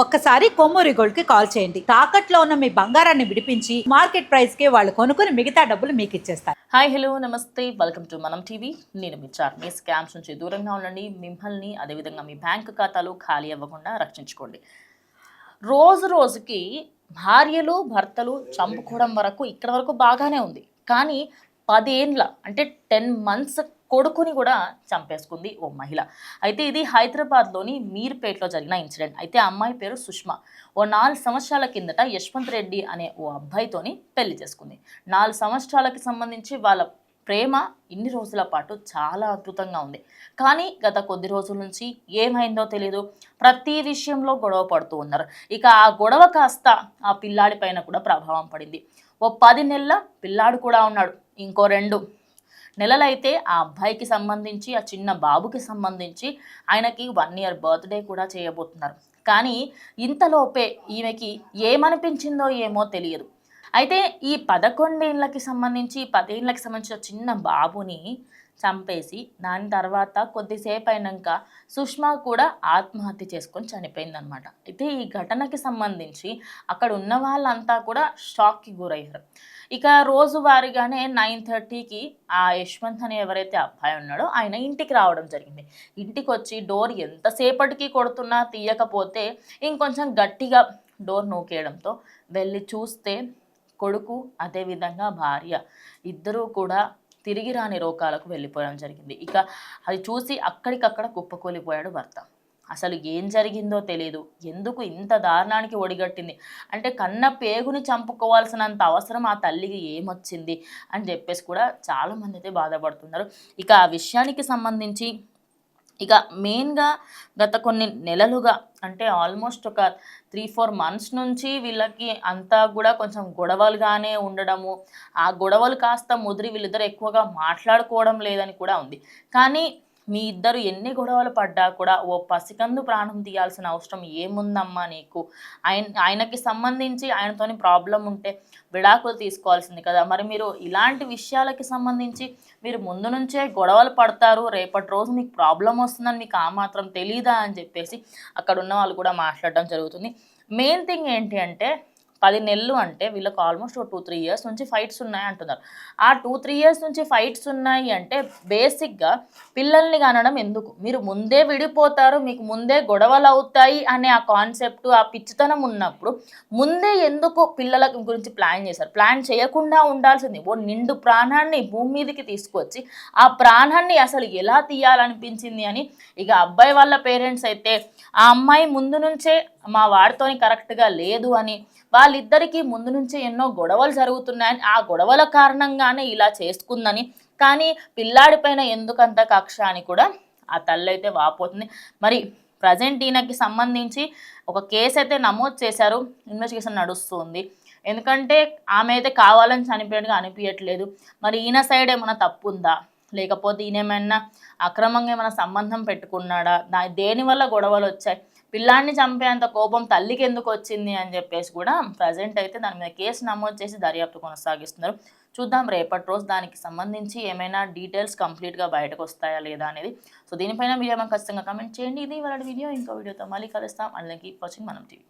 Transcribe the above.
ఒక్కసారి కొమ్మూరి గోల్డ్కి కాల్ చేయండి. తాకట్లో ఉన్న మీ బంగారాన్ని విడిపించి మార్కెట్ ప్రైస్కి వాళ్ళు కొనుక్కుని మిగతా డబ్బులు మీకు ఇచ్చేస్తారు. Hi hello namaste. Welcome to Manam TV. నేను మీ చార్మి. స్కామ్స్ నుంచి దూరంగా ఉండండి. మిమ్మల్ని అదేవిధంగా మీ బ్యాంక్ ఖాతాలు ఖాళీ అవ్వకుండా రక్షించుకోండి. రోజు రోజుకి భార్యలు భర్తలు చంపుకోవడం వరకు ఇక్కడ వరకు బాగానే ఉంది. కానీ పదేండ్ల అంటే టెన్ మంత్స్ కొడుకుని కూడా చంపేసుకుంది ఓ మహిళ. అయితే ఇది హైదరాబాద్లోని మీర్పేట్లో జరిగిన ఇన్సిడెంట్. అయితే అమ్మాయి పేరు సుష్మా. ఓ నాలుగు సంవత్సరాల కిందట యశ్వంత్ రెడ్డి అనే ఓ అబ్బాయితోని పెళ్ళి చేసుకుంది. నాలుగు సంవత్సరాలకి సంబంధించి వాళ్ళ ప్రేమ ఇన్ని రోజుల పాటు చాలా అద్భుతంగా ఉంది. కానీ గత కొద్ది రోజుల నుంచి ఏమైందో తెలియదు ప్రతి విషయంలో గొడవ పడుతూ ఉన్నారు. ఇక ఆ గొడవ కాస్త ఆ పిల్లాడి పైన కూడా ప్రభావం పడింది. ఓ పది నెలల పిల్లాడు కూడా ఉన్నాడు. ఇంకో రెండు నెలలైతే ఆ అబ్బాయికి సంబంధించి ఆ చిన్న బాబుకి సంబంధించి ఆయనకి వన్ ఇయర్ బర్త్డే కూడా చేయబోతున్నారు. కానీ ఇంతలోపే ఈమెకి ఏమనిపించిందో ఏమో తెలియదు. అయితే ఈ పదకొండేళ్ళకి సంబంధించి పదేళ్ళకి సంబంధించిన చిన్న బాబుని చంపేసి దాని తర్వాత కొద్దిసేపు అయినాక సుష్మా కూడా ఆత్మహత్య చేసుకొని చనిపోయిందనమాట అయితే ఈ ఘటనకి సంబంధించి అక్కడ ఉన్న వాళ్ళంతా కూడా షాక్కి గురయ్యారు. ఇక రోజువారీగానే నైన్ థర్టీకి ఆ యశ్వంత్ అని ఎవరైతే అబ్బాయి ఉన్నాడో ఆయన ఇంటికి రావడం జరిగింది. ఇంటికి వచ్చి డోర్ ఎంతసేపటికి కొడుతున్నా తీయకపోతే ఇంకొంచెం గట్టిగా డోర్ నూకేయడంతో వెళ్ళి చూస్తే కొడుకు అదేవిధంగా భార్య ఇద్దరూ కూడా తిరిగి రాని రోగాలకు వెళ్ళిపోవడం జరిగింది. ఇక అది చూసి అక్కడికక్కడ కుప్పకూలిపోయాడు భర్త. అసలు ఏం జరిగిందో తెలియదు ఎందుకు ఇంత దారుణానికి ఒడిగట్టింది? అంటే కన్న పేగుని చంపుకోవాల్సినంత అవసరం ఆ తల్లికి ఏమొచ్చింది? అని చెప్పేసి కూడా చాలామంది అయితే బాధపడుతున్నారు. ఇక ఆ విషయానికి సంబంధించి ఇక మెయిన్గా గత కొన్ని నెలలుగా అంటే ఆల్మోస్ట్ ఒక త్రీ ఫోర్ మంత్స్ నుంచి వీళ్ళకి అంతా కూడా కొంచెం గొడవలుగానే ఉండడము ఆ గొడవలు కాస్త ముదిరి వీళ్ళిద్దరు ఎక్కువగా మాట్లాడుకోవడం లేదని కూడా ఉంది. కానీ మీ ఇద్దరు ఎన్ని గొడవలు పడ్డా కూడా ఓ పసికందు ప్రాణం తీయాల్సిన అవసరం ఏముందమ్మా నీకు? ఆయన ఆయనకి సంబంధించి ఆయనతోని ప్రాబ్లం ఉంటే విడాకులు తీసుకోవాల్సింది కదా. మరి మీరు ఇలాంటి విషయాలకి సంబంధించి మీరు ముందు నుంచే గొడవలు పడతారు రేపటి రోజు మీకు ప్రాబ్లం వస్తుందని మీకు ఆ మాత్రం తెలీదా అని చెప్పేసి అక్కడ ఉన్న వాళ్ళు కూడా మాట్లాడడం జరుగుతుంది. మెయిన్ థింగ్ ఏంటి అంటే పది నెలలు అంటే వీళ్ళకి ఆల్మోస్ట్ ఒక టూ త్రీ ఇయర్స్ నుంచి ఫైట్స్ ఉన్నాయి అంటున్నారు. ఆ టూ త్రీ ఇయర్స్ నుంచి ఫైట్స్ ఉన్నాయి అంటే బేసిక్గా పిల్లల్ని కనడం ఎందుకు? మీరు ముందే విడిపోతారు మీకు ముందే గొడవలు అవుతాయి అనే ఆ కాన్సెప్ట్ ఆ పిచ్చితనం ఉన్నప్పుడు ముందే ఎందుకు పిల్లల గురించి ప్లాన్ చేశారు? ప్లాన్ చేయకుండా ఉండాల్సింది. ఓ నిండు ప్రాణాన్ని భూమి మీదకి తీసుకొచ్చి ఆ ప్రాణాన్ని అసలు ఎలా తీయాలనిపించింది అని ఇక అబ్బాయి వాళ్ళ పేరెంట్స్ అయితే ఆ అమ్మాయి ముందు నుంచే మా వాడితోని కరెక్ట్గా లేదు అని వాళ్ళిద్దరికీ ముందు నుంచే ఎన్నో గొడవలు జరుగుతున్నాయని ఆ గొడవల కారణంగానే ఇలా చేసుకుందని. కానీ పిల్లాడి పైన ఎందుకంత కక్ష అని కూడా ఆ తల్లి అయితే వాపోతుంది. మరి ప్రజెంట్ ఈయనకి సంబంధించి ఒక కేసు అయితే నమోదు చేశారు. ఇన్వెస్టిగేషన్ నడుస్తుంది. ఎందుకంటే ఆమె అయితే కావాలని చనిపోయినట్టుగా అనిపించట్లేదు మరి ఈయన సైడ్ ఏమైనా తప్పు ఉందా లేకపోతే ఈయన ఏమైనా అక్రమంగా ఏమైనా సంబంధం పెట్టుకున్నాడా? దా దేనివల్ల గొడవలు వచ్చాయి? పిల్లాన్ని చంపేంత కోపం తల్లికి ఎందుకు వచ్చింది అని చెప్పేసి కూడా ప్రజెంట్ అయితే దాని మీద కేసు నమోదు చేసి దర్యాప్తు కొనసాగిస్తున్నారు. చూద్దాం రేపటి రోజు దానికి సంబంధించి ఏమైనా డీటెయిల్స్ కంప్లీట్గా బయటకు వస్తాయా లేదా అనేది. సో దీనిపైన మీరు మనం ఖచ్చితంగా కమెంట్ చేయండి. ఇది వాళ్ళ వీడియో. ఇంకో వీడియోతో మళ్ళీ కలుస్తాం. అలాగే వాచింగ్ మనం టీవీ.